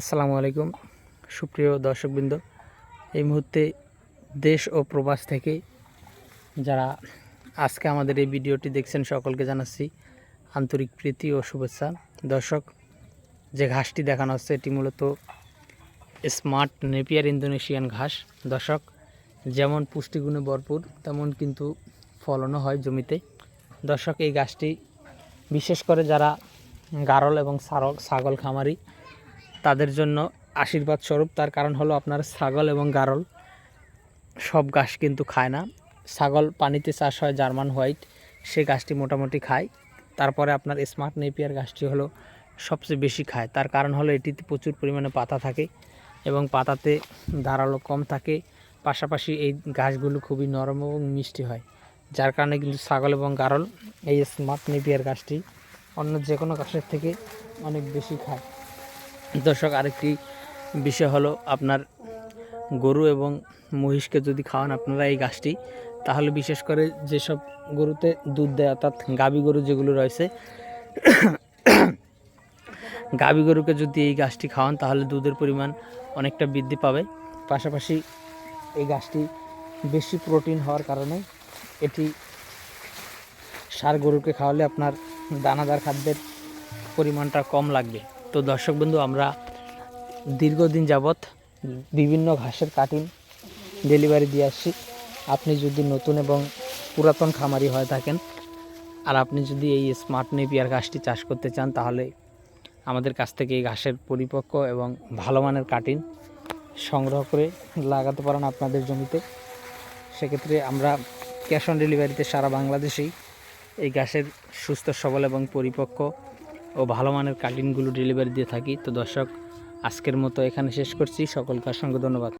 আসসালামু আলাইকুম। সুপ্রিয় দর্শকবৃন্দ, এই মুহূর্তে দেশ ও প্রবাস থেকে যারা আজকে আমাদের এই ভিডিওটি দেখছেন, সকলকে জানাচ্ছি আন্তরিক প্রীতি ও শুভেচ্ছা। দর্শক, যে ঘাসটি দেখানো হচ্ছে, এটি মূলত স্মার্ট নেপিয়ার ইন্দোনেশিয়ান ঘাস। দর্শক, যেমন পুষ্টিগুণে ভরপুর, তেমন কিন্তু ফলনও হয় জমিতে। দর্শক, এই গাছটি বিশেষ করে যারা গারল এবং ছাগল খামারি তাদের জন্য আশীর্বাদ স্বরূপ। তার কারণ হলো আপনার ছাগল এবং গারল। সব ঘাস কিন্তু খায় না। ছাগল পানিতে চাষ হয় জার্মান হোয়াইট। সে গাছটি মোটামুটি খায়। তারপরে আপনার স্মার্ট নেপিয়ার গাছটি হলো সবচেয়ে বেশি খায়। তার কারণ হলো এটিতে প্রচুর পরিমাণে পাতা থাকে এবং পাতাতে ধারালো কম থাকে। পাশাপাশি এই গাছগুলো খুবই নরম এবং মিষ্টি হয়। যার কারণে কিন্তু ছাগল এবং গারল এই স্মার্ট নেপিয়ার গাছটি অন্য যে কোনো গাছের থেকে অনেক বেশি খায়। দর্শক, আরেকটি বিষয় হলো আপনার গরু এবং মহিষকে যদি খাওয়ান আপনারা এই গাছটি, তাহলে বিশেষ করে যেসব গরুতে দুধ দেয়, অর্থাৎ গাবি গরু যেগুলো রয়েছে, গাবি গরুকে যদি এই গাছটি খাওয়ান, তাহলে দুধের পরিমাণ অনেকটা বৃদ্ধি পাবে। পাশাপাশি এই গাছটি বেশি প্রোটিন হওয়ার কারণে এটি সার গরুকে খাওয়ালে আপনার দানাদার খাদ্যের পরিমাণটা কম লাগবে। তো দর্শক বন্ধু, আমরা দীর্ঘদিন যাবৎ বিভিন্ন ঘাসের কাটিং ডেলিভারি দিয়ে আসছি। আপনি যদি নতুন এবং পুরাতন খামারি হয়ে থাকেন আর আপনি যদি এই স্মার্ট নেপিয়ার ঘাসটি চাষ করতে চান, তাহলে আমাদের কাছ থেকে এই ঘাসের পরিপক্ক এবং ভালো মানের কাটিং সংগ্রহ করে লাগাতে পারেন আপনাদের জমিতে। সেক্ষেত্রে আমরা ক্যাশ অন ডেলিভারিতে সারা বাংলাদেশেই এই ঘাসের সুস্থ, সবল এবং পরিপক্ক ও ভালো মানের কাটিংগুলো ডেলিভারি দিয়ে থাকি। তো দর্শক, আজকের মতো এখানে শেষ করছি। সকলকে অসংখ্য ধন্যবাদ।